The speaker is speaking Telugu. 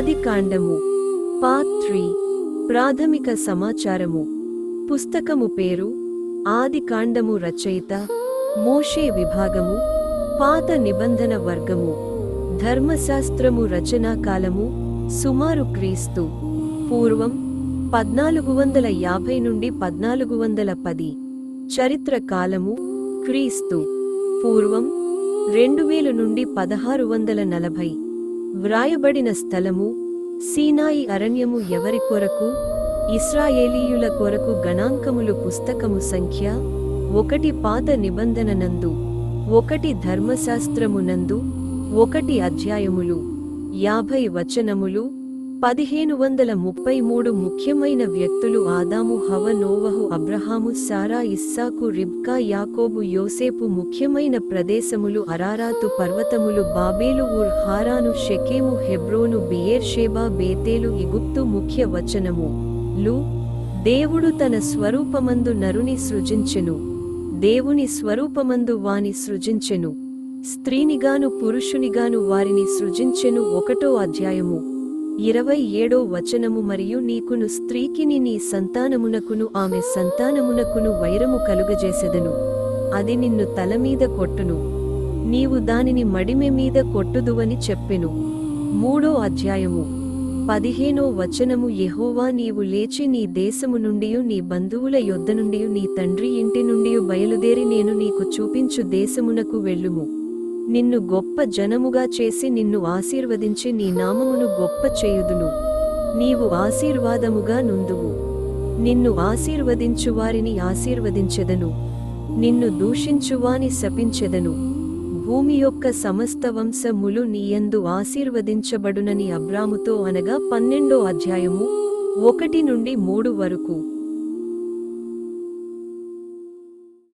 ఆదికాండము పార్ట్ త్రీ ప్రాథమిక సమాచారము. పుస్తకము పేరు ఆదికాండము రచయిత మోషే విభాగము పాత నిబంధన వర్గము. ధర్మశాస్త్రము రచనా కాలము సుమారు క్రీస్తు. పూర్వం పద్నాలుగు వందల యాభై నుండి పద్నాలుగు వందల పది. చరిత్ర కాలము క్రీస్తు. పూర్వం రెండు వేల నుండి పదహారు వందల నలభై. వ్రాయబడిన స్థలము సీనాయి అరణ్యము ఎవరి కొరకు? ఇస్రాయేలీయుల కొరకు గణాంకములు పుస్తకము సంఖ్య ఒకటి పాత నిబంధన నందు ఒకటి ధర్మశాస్త్రమునందు ఒకటి అధ్యాయములు యాభై వచనములు పదిహేను వందల ముప్పై మూడు ముఖ్యమైన వ్యక్తులు ఆదాము హవ నోవహు అబ్రహాము సారా ఇస్సాకు రిబ్కా యాకోబు యోసేపు ముఖ్యమైన ప్రదేశములు అరారాతు పర్వతములు బాబేలు ఊర్ హారాను షెకేము హెబ్రోను బియేర్షేబా బేతేలు ఇగుప్తు ముఖ్య వచనము. లు. దేవుడు తన స్వరూపమందు నరుని సృజించెను. దేవుని స్వరూపమందు వాని సృజించెను. స్త్రీనిగాను పురుషునిగాను వారిని సృజించెను ఒకటో అధ్యాయము. ఇరవై ఏడో వచనము మరియు నీకును స్త్రీకిని నీ సంతానమునకును ఆమె సంతానమునకును వైరము కలుగజేసెదను. అది నిన్ను తలమీద కొట్టును. నీవు దానిని మడిమె మీద కొట్టుదువని చెప్పెను. మూడో అధ్యాయము. పదిహేనో వచనము. యెహోవా నీవు లేచి నీ దేశము నుండియు నీ బంధువుల యొద్ద నుండి నీ తండ్రి ఇంటి నుండి బయలుదేరి నేను నీకు చూపించు దేశమునకు వెళ్ళుము. నిన్ను గొప్ప జనముగా చేసి నిన్ను ఆశీర్వదించి నీ నామమును గొప్ప చేయుదును. నీవు ఆశీర్వాదముగా నుందువు. నిన్ను ఆశీర్వదించు వారిని ఆశీర్వదించెదను. నిన్ను దూషించువాని శపించెదను. భూమి యొక్క సమస్త వంశములు నీయందు ఆశీర్వదించబడునని అబ్రాముతో అనగా పన్నెండో అధ్యాయము ఒకటి నుండి మూడు వరకు.